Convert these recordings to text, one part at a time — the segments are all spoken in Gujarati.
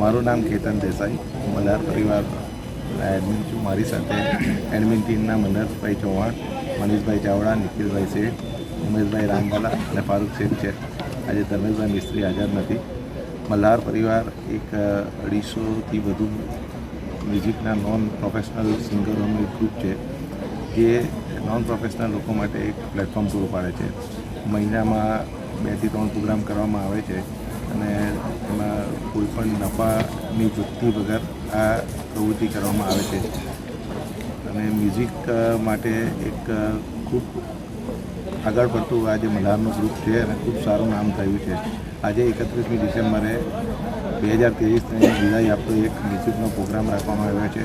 મારું નામ કેતન દેસાઈ મલ્હાર પરિવાર એડમિન છું. મારી સાથે એડમિન ટીમના મનહરભાઈ ચૌહાણ, મનીષભાઈ ચાવડા, નિખિલભાઈ શેઠ, ઉમેશભાઈ રામવાલા અને ફારૂક શેઠ છે. આજે ધર્મેશભાઈ મિસ્ત્રી હાજર નથી. મલ્હાર પરિવાર એક અઢીસોથી વધુ મ્યુઝિકના નોન પ્રોફેશનલ સિંગરોનું એક ગ્રુપ છે, જે નોન પ્રોફેશનલ લોકો માટે એક પ્લેટફોર્મ પૂરું પાડે છે. મહિનામાં બેથી ત્રણ પ્રોગ્રામ કરવામાં આવે છે. અને એમાં કોઈપણ નફાની વૃત્તિ વગર આ પ્રવૃત્તિ કરવામાં આવે છે. અને મ્યુઝિક માટે એક ખૂબ આગળ પડતું આજે મલ્હારનું ગ્રુપ છે અને ખૂબ સારું નામ થયું છે. આજે એકત્રીસમી ડિસેમ્બરે બે હજાર ત્રેવીસને વિદાય આપતો એક મ્યુઝિકનો પ્રોગ્રામ રાખવામાં આવ્યો છે,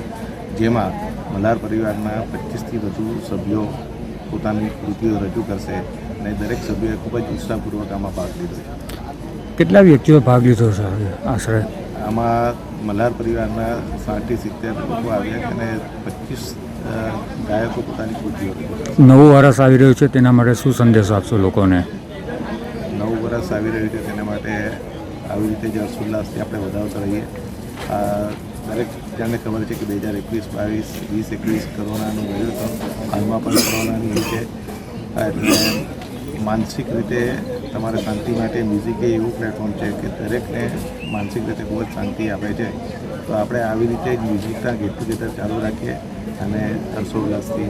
જેમાં મલ્હાર પરિવારના પચીસથી વધુ સભ્યો પોતાની કૃતિઓ રજૂ કરશે અને દરેક સભ્યોએ ખૂબ જ ઉત્સાહપૂર્વક આમાં ભાગ લીધો છે. કેટલા વ્યક્તિઓ ભાગ લીધો છે આશરે? આમાં મલ્હાર પરિવારના સાઠથી સિત્તેર લોકો આવ્યા અને પચીસ ગાયકો પોતાની કૃતિઓ નવું વર્ષ આવી રહ્યું છે તેના માટે શું સંદેશો આપશો લોકોને? નવું વર્ષ આવી રહ્યું છે તેના માટે આવી રીતે જ હર્ષોલ્લાસથી આપણે વધાવતા રહીએ આ દરેક જણને ખબર છે કે બે હજાર એકવીસ બાવીસ વીસ એકવીસ કોરોનાનું રહ્યું હતું હાલમાં પણ કોરોનાની છે એટલે માનસિક રીતે તમારે શાંતિ માટે મ્યુઝિક એ એવું પ્લેટફોર્મ છે કે દરેકને માનસિક રીતે બહુ જ શાંતિ આપે છે. તો આપણે આવી રીતે જ મ્યુઝિકના ગેટ ટુગેધર ચાલુ રાખીએ અને હર્ષોલ્લાસથી